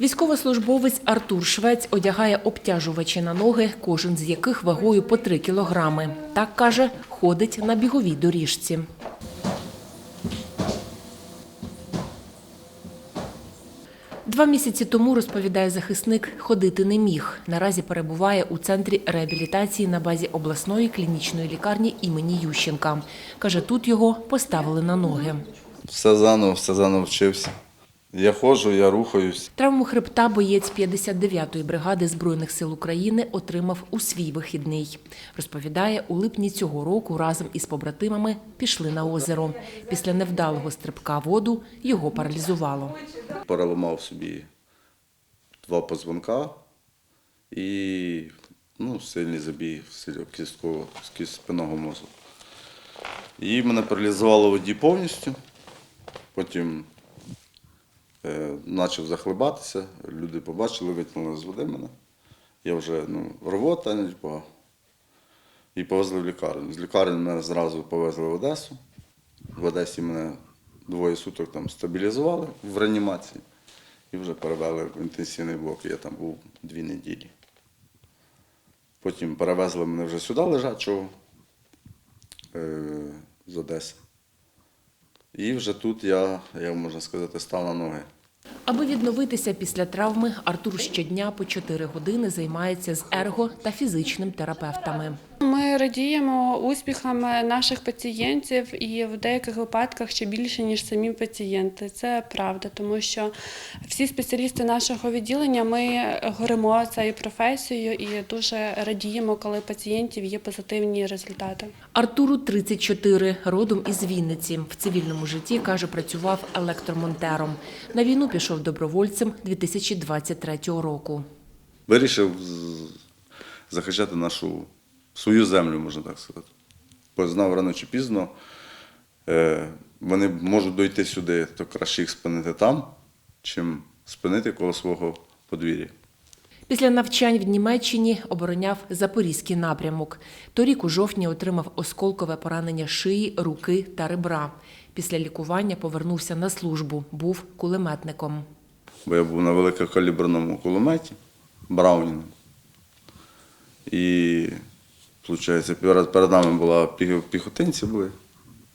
Військовослужбовець Артур Швець одягає обтяжувачі на ноги, кожен з яких вагою по 3 кілограми. Так каже, ходить на біговій доріжці. Два місяці тому, розповідає захисник, ходити не міг. Наразі перебуває у центрі реабілітації на базі обласної клінічної лікарні імені Ющенка. Каже, тут його поставили на ноги. Все заново, все заново вчився. Я ходжу, я рухаюсь. Травму хребта боєць 59-ї бригади Збройних сил України отримав у свій вихідний. Розповідає, у липні цього року разом із побратимами пішли на озеро. Після невдалого стрибка воду його паралізувало. Переламав собі два позвонка і ну, сильний забій кісткового спинного мозку. І мене паралізувало в воді повністю. Потім почав захлибатися, люди побачили, витягнули з води мене. Я вже ну, рвота, не типу, і повезли в лікарню. З лікарні мене зразу повезли в Одесу. В Одесі мене двоє суток там стабілізували в реанімації і вже перевели в інтенсивний блок. Я там був дві неділі. Потім перевезли мене вже сюди лежачого е, з Одеси. І вже тут я, як можна сказати, став на ноги. Аби відновитися після травми, Артур щодня по 4 години займається з ерго та фізичним терапевтами. Ми радіємо успіхам наших пацієнтів і в деяких випадках ще більше, ніж самі пацієнти. Це правда, тому що всі спеціалісти нашого відділення ми горимо цією професією і дуже радіємо, коли пацієнтів є позитивні результати. Артуру 34, родом із Вінниці. В цивільному житті, каже, працював електромонтером. На війну пішов добровольцем 2023 року. Вирішив захищати нашу свою землю, можна так сказати. Бо знав рано чи пізно, е, вони можуть дойти сюди, то краще їх спинити там, чим спинити коло свого подвір'я. Після навчань в Німеччині обороняв Запорізький напрямок. Торік у жовтні отримав осколкове поранення шиї, руки та ребра. Після лікування повернувся на службу, був кулеметником. Бо я був на великокаліберному кулеметі Браунінг. І, виходить, перед, перед нами була піхотинці були,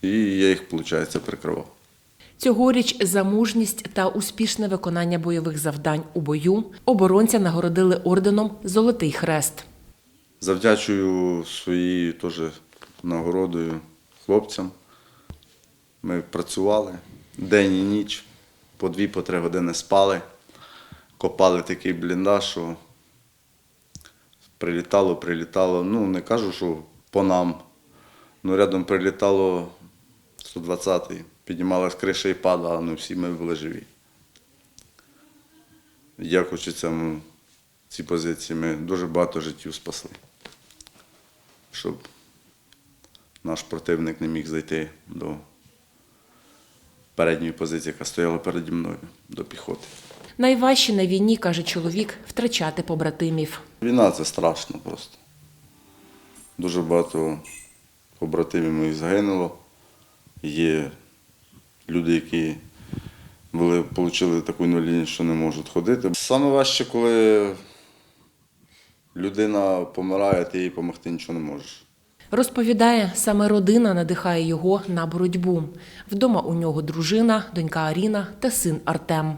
і я їх, виходить, прикривав. Цьогоріч за мужність та успішне виконання бойових завдань у бою оборонця нагородили орденом Золотий Хрест. Завдячую своєю теж нагородою хлопцям. Ми працювали день і ніч, по дві, по три години спали, копали такий бліндаж, що прилітало, прилітало. Ну, не кажу, що по нам. Ну, рядом прилітало 120-й, піднімалась криша і падала, ну всі ми були живі. Дякуючи цьому цій позиції, ми дуже багато життів спасли щоб наш противник не міг зайти до передньої позиції, яка стояла переді мною, до піхоти. Найважче на війні, каже чоловік, втрачати побратимів. Війна це страшно просто. Дуже багато побратимів моїх загинуло. Є люди, які були, отримали таку інвалідність, що не можуть ходити. Саме важче, коли людина помирає, ти їй допомогти нічого не можеш. Розповідає, саме родина надихає його на боротьбу. Вдома у нього дружина, донька Аріна та син Артем.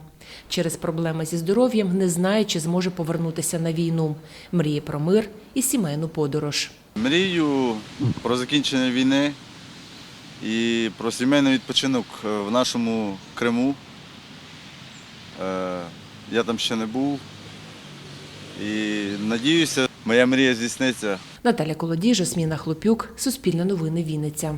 Через проблеми зі здоров'ям не знає, чи зможе повернутися на війну. Мріє про мир і сімейну подорож. Мрію про закінчення війни і про сімейний відпочинок е, в нашому Криму. Е, Я там ще не був. І надіюся, моя мрія здійсниться. Наталя Колодій, Жасміна Хлопюк, Суспільне новини Вінниця.